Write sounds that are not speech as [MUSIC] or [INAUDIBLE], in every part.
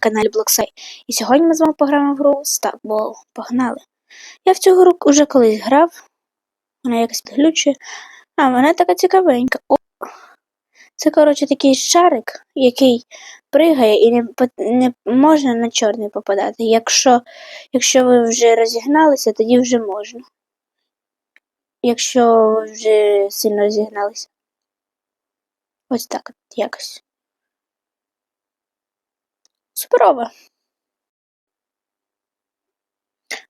каналі Блоксай. І сьогодні ми з вами пограємо в гру Стакбол. Погнали. Я в цю гру вже колись грав. Вона якось підглючує. А, вона така цікавенька. О, це, коротше, такий шарик, який пригає і не, не можна на чорний попадати. Якщо, якщо ви вже розігналися, тоді вже можна. Якщо ви вже сильно розігналися. Ось так от якось. Суперово.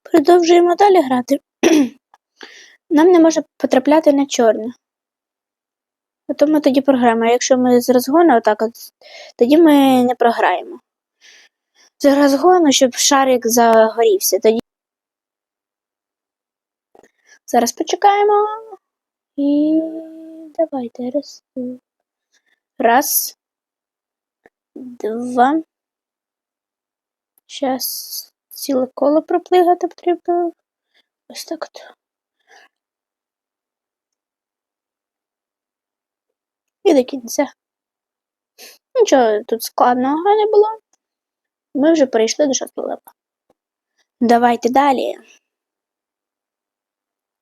Продовжуємо далі грати. [CLEARS THROAT] Нам не може потрапляти на чорне. А то ми тоді програємо. А якщо ми з розгону отак от, тоді ми не програємо. З розгону, щоб шарик загорівся. Тоді. Зараз почекаємо. І давайте раз. Раз. Два. Щас ціле коло проплигати потрібно. Ось так от. І до кінця. Нічого тут складного не було. Ми вже перейшли до левела. Давайте далі.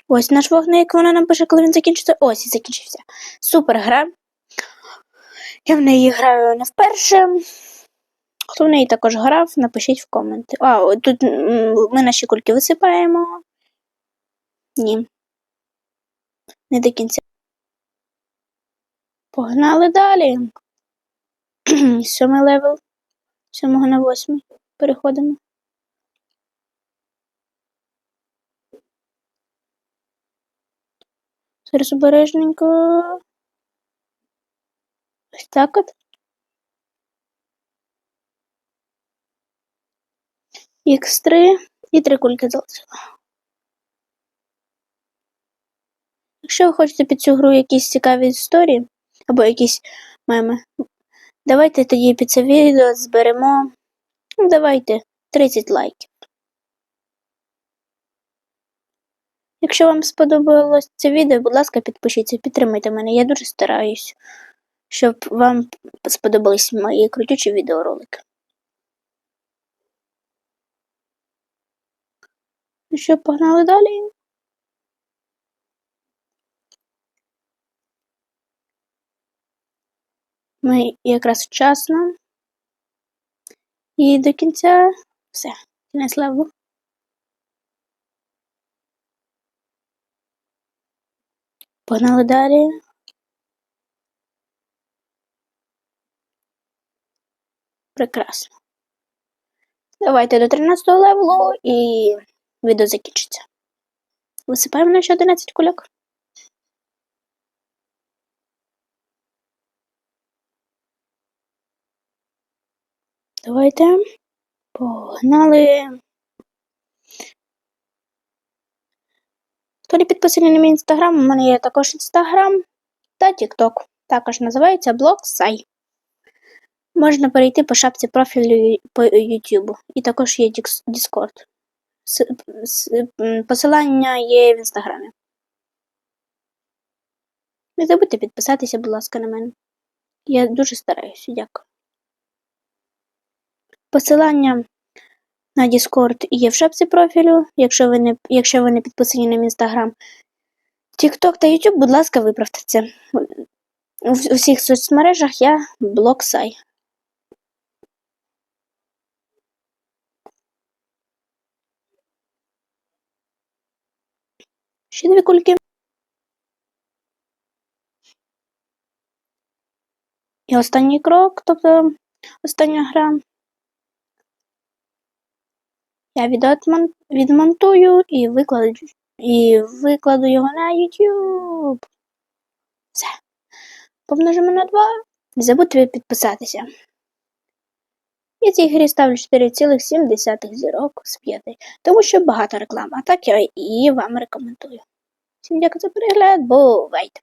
Ось наш вогник, вона нам пише, коли він закінчиться. Ось і закінчився. Супер гра. Я в неї граю не вперше. Хто в неї також грав, напишіть в коменти. А, тут ми наші кульки висипаємо. Ні. Не до кінця. Погнали далі. [CLEARS THROAT] Сьомий левел. Сьомого на восьмий. Переходимо. Зараз обережненько. Ось так от. Х3 і три кульки залишила. Якщо ви хочете під цю гру якісь цікаві історії або якісь меми, давайте тоді під це відео зберемо. Ну, давайте 30 лайків. Якщо вам сподобалось це відео, будь ласка, підпишіться, підтримайте мене. Я дуже стараюсь, щоб вам сподобались мої крутючі відеоролики. Що, погнали далі? Ми якраз вчасно. І до кінця все. Кінець левелу. Погнали далі. Прекрасно. Давайте до 13 левелу і відео закінчиться. Висипаємо на ще 11 кульок. Давайте. Погнали. Хто не підписаний на мій інстаграм, у мене є також інстаграм та тікток. Також називається блог Сай. Можна перейти по шапці профілю по YouTube. І також є Discord. Посилання є в інстаграмі. Не забудьте підписатися, будь ласка, на мене. Я дуже стараюся, дякую. Посилання на Discord є в шапці профілю, якщо ви не, якщо ви не підписані на мій інстаграм. TikTok та YouTube, будь ласка, виправте це. У всіх соцмережах я Блоксай. Ще дві кульки. І останній крок, тобто остання гра. Я відмонтую і викладу, і викладу його на YouTube. Все. Помножимо на 2. Не забудьте підписатися. Я цій грі ставлю 4,7 зірок з 5, тому що багато реклам, а так я і вам рекомендую. Всім дякую за перегляд, бувайте!